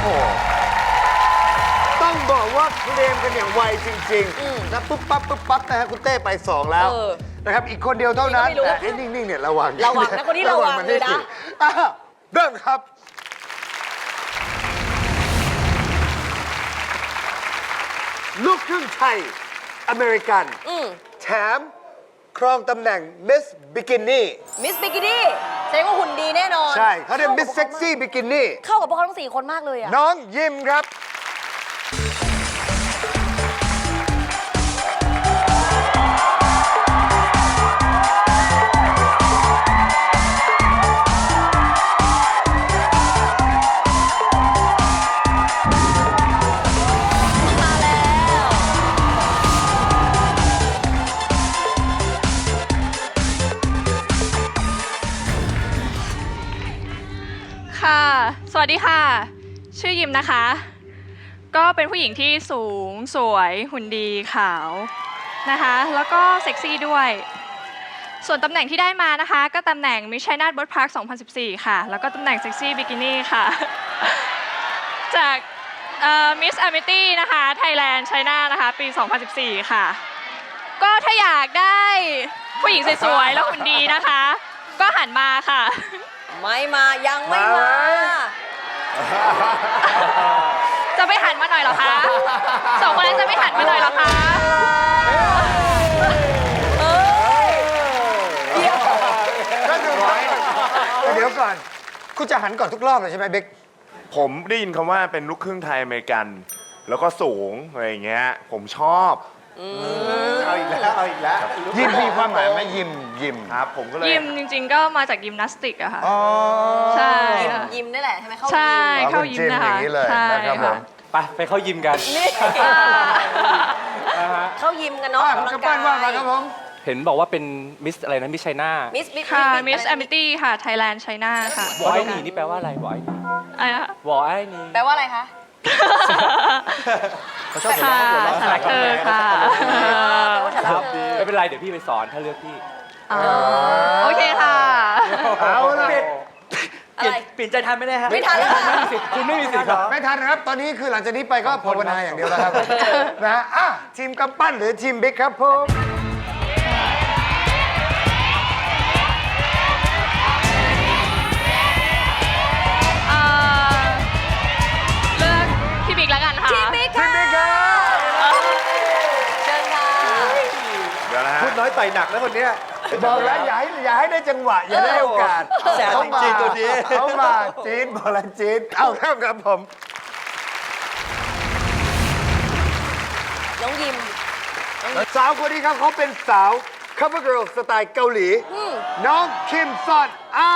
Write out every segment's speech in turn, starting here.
โหต้องบอกว่าเคลมกันอย่างไวจริงอืมๆนะปุ๊บปั๊บปุ๊บปั๊บนะฮะคุณเต้ไป2แล้วเออนะครับอีกคนเดียวเท่านั้นนี่ก็ไม่รู้แต่ให้นิ่งๆเนี่ยระวังระวังนะคนนี้ระวังมัเลยนะให้ดีอะเริ่มครับ ลูกครึ่งไทย อเมริกัน อืมแถมครองตำแหน่งมิสบิกินี่มิสบิกินี่ แสดงว่าหุ่นดีแน่นอนใช่เขาเรียกมิสเซ็กซี่บิกินี่ เข้ากับพวกเขาทั้งสี่คนมากเลยอะ น้องยิมครับ สวัสดีค่ะ ชื่อยิมนะคะ ก็เป็นผู้หญิงที่สูงสวยหุ่นดีขาวนะคะ แล้วก็เซ็กซี่ด้วย ส่วนตำแหน่งที่ได้มานะคะ ก็ตำแหน่งมิชชัยนาทบอสพาร์ค2014 ค่ะ แล้วก็ตำแหน่งเซ็กซี่บิกินี่ค่ะ จากมิสแอมิตี้นะคะไทยแลนด์ไชน่านะคะ ปี 2014 ค่ะ ก็ถ้าอยากได้ผู้หญิงสวยๆแล้วหุ่นดีนะคะ ก็หันมาค่ะ ไม่มายังไม่มามาไหม จะไม่หันมาหน่อยเหรอคะสองคนนั้นจะไม่หันมาหน่อยเหรอคะเอ้ยเดี๋ยวก็ดูไว้เดี๋ยวก่อน คุณจะหันก่อนทุกรอบเลยใช่ไหมเบคผมได้ยินคำว่าเป็นลูกครึ่งไทยอเมริกัน แล้วก็สูงอะไรอย่างเงี้ย ผมชอบ เอาอีกแล้วเอาอีกแล้วยิมมีความหมายไหมยิมยิมครับผมก็เลยยิมจริง ๆ ก็มาจากยิมนาสติกอะค่ะ อ๋อใช่ยิมค่ะ ยิมนี่แหละใช่ไหมเข้าใช่ยิมเข้ายิมนะคะอางนี้เลยใช่นะครับผค่ะ ม ไปไปเข้ายิมกัน นี่ค่ะเข้ายิมกันเนาะอะออกคุณกำลักำงปั้กานว่ามาครับผมเห็นบอกว่าเป็นมิสอะไรนะมิสไชน่ามิสมิสค่ะมิสแอมิตี้ค่ะไทยแลนด์ไชน่าค่ะวอไอหนีนี่แปลว่าอะไรวอไอหนีอะไรนะคะวอไอหนีแปลว่าอะไรคะ เขาชอบหัวค่ะเราะหัวเราะสาระเธอค่ะครับไม่เป็นไรเดี๋ยวพี่ไปสอนถ้าเลือกพี่อ๋อโอเคค่ะ เอาละอะไรเปลี่ยนใจทันไม่ได้ฮะไม่ทันแล้วค่ะคุณไม่มีสิทธิ์ครับ ไม่ทันนะครับ ตอนนี้คือหลังจากนี้ไปก็ภาวนาอย่างเดียวแล้วครับ นะอะทีมกำปั้นหรือทีมบิ๊กครับผม ดี๋ยวนะฮะพูดน้อยต่อยหนักนะคนเนี้ย บอกแล้วอย่าให้อย่าให้ได้จังหวะ อย่าได้โอกาสแสบจริงๆตัวนี้ เขามาจีนบอกแล้วจีนเอาเริ่มครับผม น้องยิม สาวคนนี้ครับเขาเป็นสาว cover girl สไตล์เกาหลีอืมน้องคิมซอนอ่า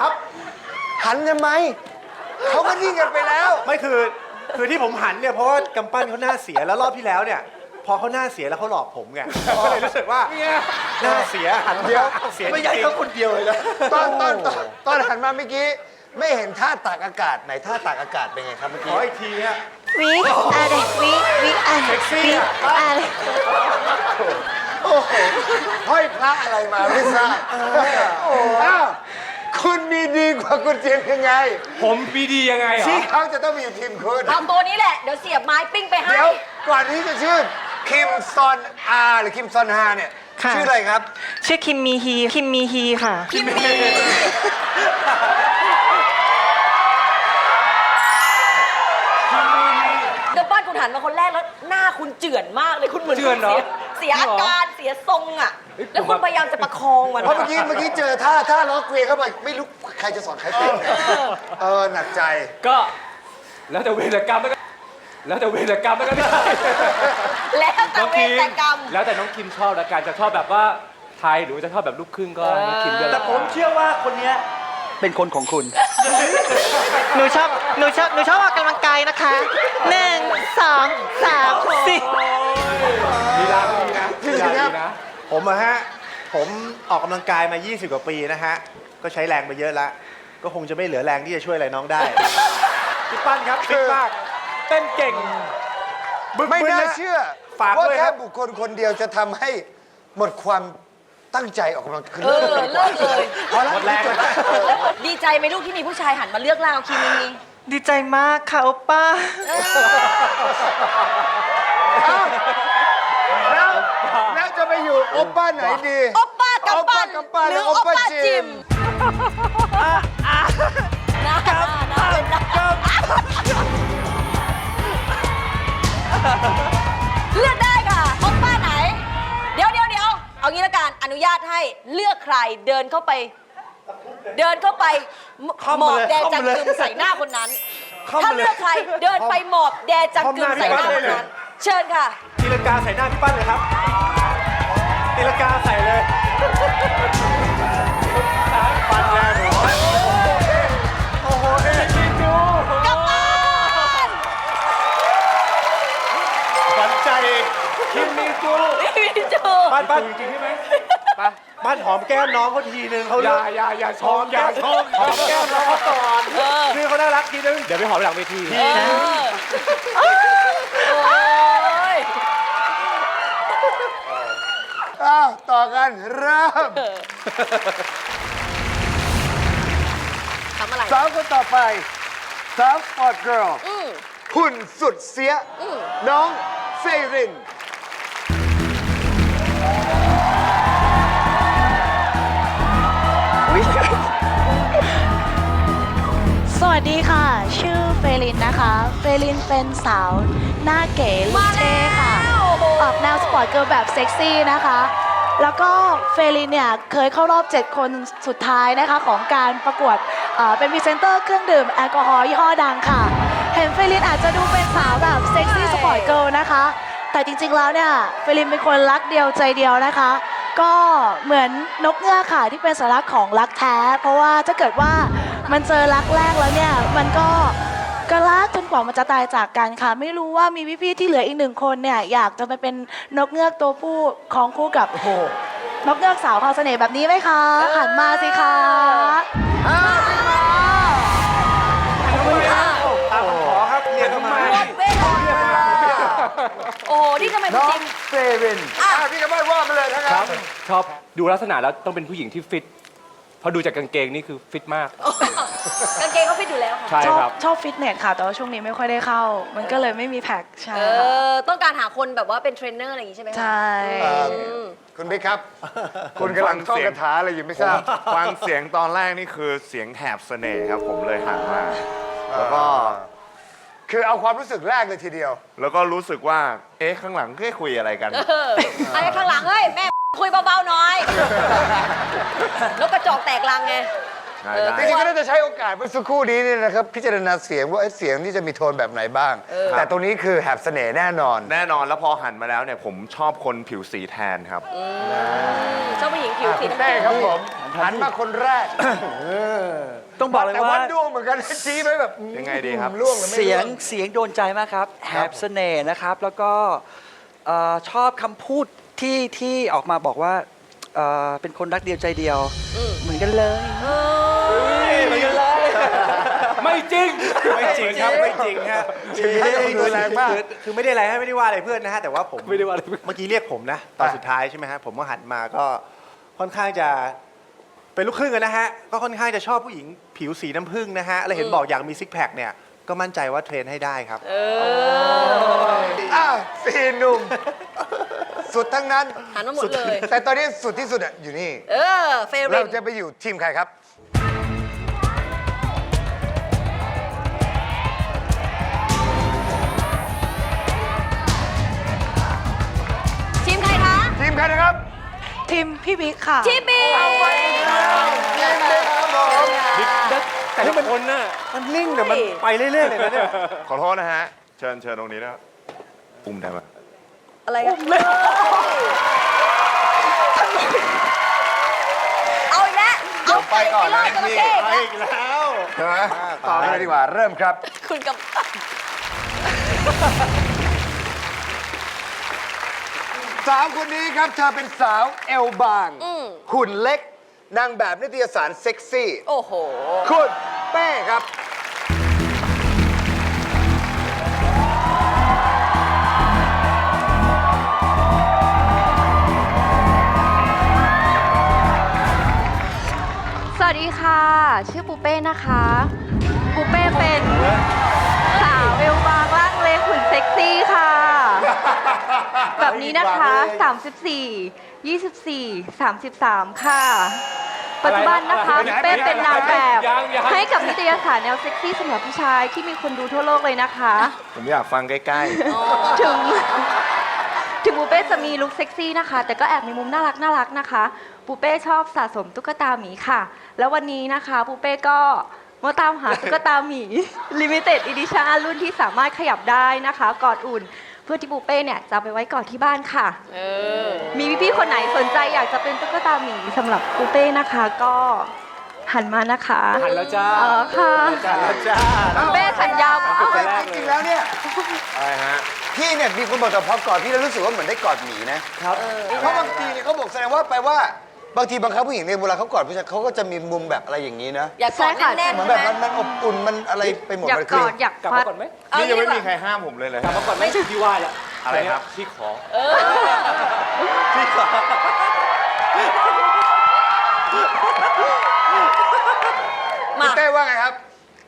ครับ หันทำไมเขาก็นิ่งกันไปแล้ว ไม่คือคือที่ผมหันเนี่ยเพราะว่ากำปั้นเขาหน้าเสียแล้วรอบที่แล้วเนี่ย พอเขาหน้าเสียแล้วเขาหลอกผมไงก็เลยรู้สึกว่าหน้าเสียหันเดียวเสียไม่ใช่เขาคนเดียวเลยนะตอนตอนตอนหันมาเมื่อกี้ ไม่เห็นท่าตากอากาศไหนท่าตากอากาศเป็นไงครับเมื่อกี้ออีกทีฮะ วิอะไรวิวิอะไรเซ็กซี่วิอะ อะไรห้อยพระอะไรมาไม่ทราบอ้าว คุณมีดีกว่าคุณจิมยังไง ผมปีดียังไงเหรอ ที่เขาจะต้องมีอยู่ทีมคุณ เอาตัวนี้แหละ เดี๋ยวเสียบไม้ปิ้งไปให้ เดี๋ยวก่อนที่จะชื่อคิมซอนอาหรือคิมซอนฮาเนี่ย ค่ะ ชื่ออะไรครับ ชื่อคิมมีฮี คิมมีฮีค่ะ คิมมีเดี๋ยวบ้านคุณหันมาคนแรกแล้วหน้าคุณเจือนมากเลยคุณเหมือนเจือนเหรอเสีย เสียอาการเสียทรงอะเฮ้ยแล้วผมคุณว่าพยายามจะประคองมันเพราะเมื่อกี้เมื่อกี้เจอท่าท่าล้อเกวียนเข้าไปไม่รู้ใครจะสอนใครเต้นเนี่ยเออหนักใจ ก็ แล้วแต่เวรกรรมแล้วก็แล้วแต่เวรกรรมแล้วก็ได้แล้วแต่น้องเวคิรมแต่กรรม แล้วแต่น้องคิมชอบแล้วกันจะชอบแบบว่าไทยหรือว่าจะชอบแบบลูกครึ่งก็น้องคิมเลือกแต่ผมเชื่อว่าคนเนี้ยเป็นคนของคุณ หนูชอบ หนูชอบ หนูชอบออกกำลังกายนะคะหนึ่งสองสามสี่ ผมอะฮะ ผมออกกำลังกายมา 20 กว่าปีนะฮะ ก็ใช้แรงไปเยอะละ ก็คงจะไม่เหลือแรงที่จะช่วยอะไรน้องได้ พี่ปั้นครับฟิตมาก เต้นเก่ง บึกไม่บึนน่านะเชื่อฝากว่าด้วยแค่ครับ บุคคลคนเดียวจะทำให้หมดความตั้งใจออกกำลังกายเออเลิกเลย พอแล้วหมดแรงแล้วแล้วดีใจไหมลูกที่มีผู้ชายหันมาเลือกเราคิมมีดีใจมากค่ะโอป้าแล้วแล้วจะไปอยู่ โอป้าไหนดีโอปป้ากำปั้นโอป้ากำปั้นหรือโอโอป้าป้าจิจิมมน่าน่าเป็นน่าเลือกได้ค่ะโอป้าไหน เดี๋ยวเดี๋ยวเดี๋ยวเอางี้ละกันอนุญาตให้เลือกใครเดินเข้าไป เดินเข้าไปหมอบแดจังกึมใส่หน้าคนนั้นถ้าเลือกใครเดินไปหมอบแดจังกึมใส่หน้าคนนั้น เชิญค่ะตีลังกาใส่หน้าพี่ปั้นเลยครับ ตีลังกาใส่เลยปั้นแรงเหรอโอ้โหเอ็นจีจูกลับบ้านขวัญใจคิมมีจูพี่จูปั้นปั้นจริงใช่ไหมปั้นหอมแก้มน้องเขาทีนึงเขาอเลืย่าอกอย่าอย่าชหอมมอย่าแก้มชมหอมแก้มน้องเขาก่อนเออคือเขาน่ารักทีนึงเดี๋ยวไปหอมหลังเวทีเออโอ้ย อ้าวต่อกันเริ่มทำอะไร สาวคนต่อไปสาวสปอร์ตเกิร์ลอืม หุ่นสุดเสีย อืม น้องเฟริน สวัสดีค่ะ ชื่อเฟลินนะคะ เฟลินเป็นสาว หน้าเก๋ลุคเท่ค่ะ ออกแนวสปอร์ตเกิร์ลแบบเซ็กซี่นะคะ แล้วก็เฟลินเนี่ยเคยเข้ารอบ 7 คนสุดท้ายนะคะของการประกวดเอ่อเป็นพรีเซนเตอร์เครื่องดื่มแอลกอฮอล์ยี่ห้อดังค่ะ เห็นเฟลินอาจจะดูเป็นสาวแบบเซ็กซี่สปอร์ตเกิร์ลนะคะ แต่จริงๆแล้วเนี่ยเฟลินเป็นคนรักเดียวใจเดียวนะคะ ก็เหมือนนกเงือกค่ะที่เป็นสัญลักษณ์ของรักแท้ เพราะว่าถ้าเกิดว่ามันเจอรักแรกแล้วเนี่ยมันก็ ก็รักจนกว่ามันจะตายจากกันค่ะ ไม่รู้ว่ามีพี่ๆที่เหลืออีกหนึ่งคนเนี่ยอยากจะไปเป็นนกเงือกตัวผู้ของคู่กับนกเงือกสาวพราวเสน่ห์แบบนี้ไหมคะหันมาสิคะตามคำขอครับเรียกเข้ามา หมดเวลาโอ้โหนี่ทำไมคุณน้องจิมเฟรินอะอะพี่กระบ้านว่ามาเลยนะคครัรับบชอบดูลักษณะแล้วต้องเป็นผู้หญิงที่ฟิตเพราะดูจากกางเกงนี่คือฟิตมาก กางเกงเขาฟิตอยู่แล้วค่ะ ใช่ชอบครับ ชอบฟิตเนสค่ะ แต่ว่าช่วงนี้ไม่ค่อยได้เข้า มันก็เลยไม่มีแพ็คใช่เอค่ะ อ ต้องการหาคนแบบว่าเป็นเทรนเนอร์อะไรอย่างงี้ใช่ไหมคะใช่ เอ่ออืม คุณบิ๊กครับ คุณกำลังท่องคาถาอะไรอยู่ไม่ทราบ ฟังเสียงตอนแรกนี่คือเสียงแหบเสน่ห์ครับ ผมเลยหันมา แล้วก็คือเอาความรู้สึกแรกเลยทีเดียว แล้วก็รู้สึกว่า เอ๊ะ ข้างหลังเอ๊ะคุยอะไรกัน เอออะไรข้างหลังเฮ้ย แม่ คุยเบาๆหน่อย นกกระจอกแตกรังไง ใช่เออจได้ริงๆก็น่าจะใช้โอกาสเมื่อสักครู่นี้เนี่ยนะครับพิจารณาเสียงว่าเอ๊ะเสียงที่จะมีโทนแบบไหนบ้าง แต่ตรงนี้คือแหบเสน่ห์แน่นอน แน่นอนแล้วพอหันมาแล้วเนี่ยผมชอบคนผิวสีแทนครับชอบผู้หญิงผิวสีคุณน้ำเต้ตาลครับผมหันมาคนแรกต้องบอกเลยแต่ว่าว่าดูเหมือนกันชี้ไหมแบบยังไงดีครับ ล่วงหรือไม่เสียงล่ว เสียงโดนใจมากครับแหบเสน่ห์นะครับ แล้วก็เอ่อชอบคำพูดที่ที่ออกมาบอกว่า เอ่อเป็นคนรักเดียวใจเดียวเหมือนกันเลยเออเหมือนกันเลย ไม่จริง ไม่จริงครับไม่จริงฮะชี้ให้ดูแรงมากคือคือไม่ได้อะไรให้ไม่ได้ว่าอะไรเพื่อนนะฮะแต่ว่าผมไม่ได้ว่าอะไรเพื่อน เมื่อกี้เรียกผมนะตอนสุดท้ายใช่ไหมฮะผมก็หันมาก็ค่อนข้างจะเป็นลูกครึ่งอะนะฮะก็ค่อนข้างจะชอบผู้หญิงผิวสีน้ำผึ้งนะฮะแล้วเห็นบอกอยากมีซิกแพคเนี่ยก็มั่นใจว่าเทรนให้ได้ครับอ้าวสี่หนุ่ม สุดทั้งนั้นหันมาหมดเลย แต่ตอนนี้สุดที่สุดอะอยู่นี่ เออ เฟรเรานจะไปอยู่ทีมใครครับ ทีมใครคะ ทีมใครนะครับทีมพี่บิ๊กค่ะ ทีมบีแต่ละคนน่ะมันนิ่งแต่มันไปเรื่อยๆเลยนะเนี่ยขอโทษนะฮะ เชิญเชิญตรงนี้นะครับปุ่มได้ไหม อะไรกันเอาอีกแล้วเอาไปก่อนไล่นะจระพี่เข้อีกไปแล้วอีกแล้วใช่ไหมต่อเลยดีกว่าเริ่มครับ คุณกับสาวคนนี้ครับ เธอเป็นสาวเอลบางอืมหุ่นเล็ก นางแบบนิตยสารเซ็กซี่ โอ้โห คุณเป้ครับ วัสดีค่ะ ชื่อปูเป้นะคะปูเป้เป็นสาวเอวบางร่างเล็กหุ่นเซ็กซี่ค่ะ แบบนี้นะคะ 34 24 33 ค่ะ ปัจจุบันนะคะอะไรปูนะเป้เป็นนางแบบยังยังให้กับนิตยสารแนวเซ็กซี่สำหรับผู้ชายที่มีคนดูทั่วโลกเลยนะคะ ผมอยากฟังใกล้ถึง ถึงปูเป้จะมีลุคเซ็กซี่นะคะ แต่ก็แอบมีมุมน่ารักน่ารักนะคะปูเป้ชอบสะสมตุ๊กตาหมีค่ะ แล้ววันนี้นะคะปูเป้ก็มาตามหาตุ๊กตาหมี Limited Edition รุ่นที่สามารถขยับได้นะคะกอดอุ่น เพื่อที่ปูเป้เนี่ยจะเอาไปไว้กอดที่บ้านค่ะ เออ มีพี่ๆคนไหนสนใจอยากจะเป็นตุ๊กตาหมีสำหรับปูเป้นะคะก็หันมานะคะหันแล้วจ้าเออค่ะจ้าจ้าปูเป้สัญญาว่าเอาไปจริงๆแล้วเนี่ยๆอะไรฮะ พี่เนี่ยมีคนบอกแต่พอกอดพี่แล้วรู้สึกว่าเหมือนได้กอดหมีนะครับ เพราะบางทีเนี่ยเขาบอกแสดงว่าไปลว่าบางทีบางครั้งผู้หญิงเนี่ยเวลาเขากอดผู้ชายเขาก็จะมีมุมแบบอะไรอย่างนี้นะอยากกอดแน่นเหมืๆอนใช่แบบไหมมันมันอบอุ่นมันอะไรไปหมดอยากเลยกคืออดอยากกลับฟัมาด ก่อนไหมเอานี่ยังไม่ดีกว่ามีใครห้ามผมเลยเลยกลับมาก่อนไหมพี่ว่าละอะไรครับพี่ขอเออมาเต้ว่าไงครับ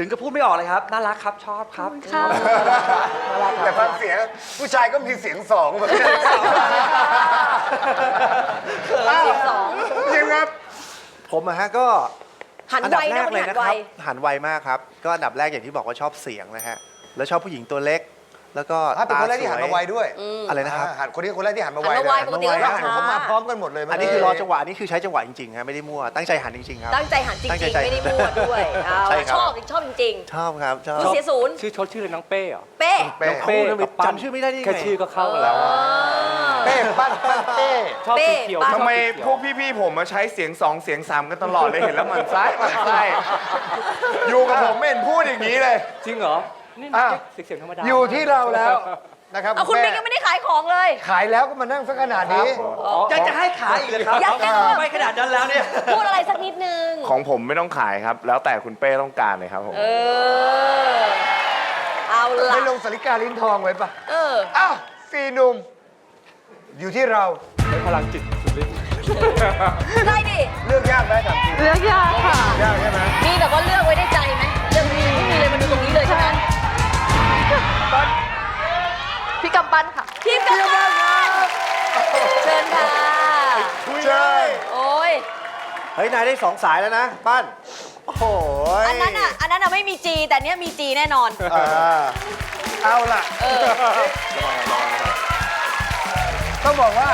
ถึงก็พูดไม่ออกเลยครับ น่ารักครับชอบครับค่ะน่ารักคแต่รับฟังเสียงผู้ชายก็มีเสียงสองแบบนี้เสียงสองจริงครับ ผมอะฮะก็หันอันไวดับแรนะกคนเลนี้ยหันนะไว ครับหันไวมากครับ ก็อันดับแรกอย่างที่บอกว่าชอบเสียงนะฮะแล้วชอบผู้หญิงตัวเล็ก แล้วก็ถ้าเป็นตาคนแรกที่หันสมาไวด้วยอะไรนะครับอ่าหันคนนี้คนแรกที่หันมาไวหันมาไวเลยปกติก็แล้วหัหันนช้า เขามาพร้อมกันหมดเลยอันนี้คือรอจังหวะอันนี้คือใช้จังหวะจริงๆฮะไม่ได้มั่วตั้งใจหันจริงๆครับ ตั้งใจหันจริงตั้งๆใจไม่ได้มั่วด้วยเอาใช่ครับ ชอบชอบจริงชอบครับชอบๆคุณเสียศูนย์ชื่อชดชื่ออะไรน้องเป้เหรอ เป้เป้น้องเป้โอ้โหกับปั้นจำชื่อไม่ได้ได้ไงแค่ชื่อก็เข้ากันแล้วอะเป้ปั้นปั้นเป้ ชอบเป้สีเขียวปั้นชอบทำไมสีเขียพวกพี่ ๆ ผมมาใช้เสียงสองเสียงสามกันตลอดเลยเห็นแล้วหมันไส้หมันไส้อยู่กับผมไม่เห็นพูดอย่างนี้เลย จริงเหรอ นี่อ้าว เสียงธรรมดาอยู่ที่เราแล้วนะครับเอาคุณณบิ๊กยังไม่ได้ขายของเลย ขายแล้วก็มานั่งสักขนาดนี้ยังจะให้ขายอีกเลยครับอยากจะรู้ไปขนาดนั้นแล้วเนี่ย พูดอะไรสักนิดนึง ของผมไม่ต้องขายครับ แล้วแต่คุณเป้ต้องการเลยครับผม เออ เอาล่ะ ไม่ลงสาริกาลิ้นทองไว้ปะเออ อ้าวสี่หนุ่ม อยู่ที่เราใช้พลังจิตสุดฤทธิ์ ได้ดิ เลือกยากไหมถามจริงเลือกยากค่ะ ยากใช่ไหม มี พี่กำปั้นค่ะ ทีมกันบ้านเชิญค่ะใช่โอ้ย เฮ้ย นายได้สองสายแล้วนะ ปั้น โอ้โหอันนั้นอะ อันนั้นอะไม่มีจีแต่เนี้ยมีจีแน่นอน อ่าเอาล่ะเออ ต้องบอกว่า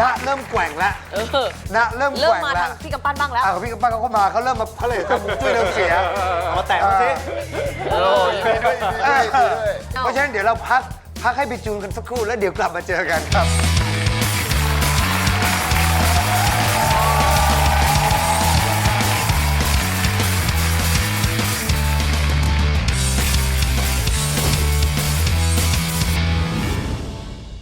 ณเริ่มแกว่งแล้วเออณเริ่มเริ่แกมว่งมาแล้ทาวงพี่กำปั้นบ้างแล้ว อ่าพี่กับป้าเขาก็มาเขาเริ่มมาเขาเลยทำมุมตุ้ยเริ่มเสียเอามาแตะมาสิเออเพราะฉะนั้นเดี๋ยวเราพักพักให้ไปจูนกันสักครู่แล้วเดี๋ยวกลับมาเจอกันครับ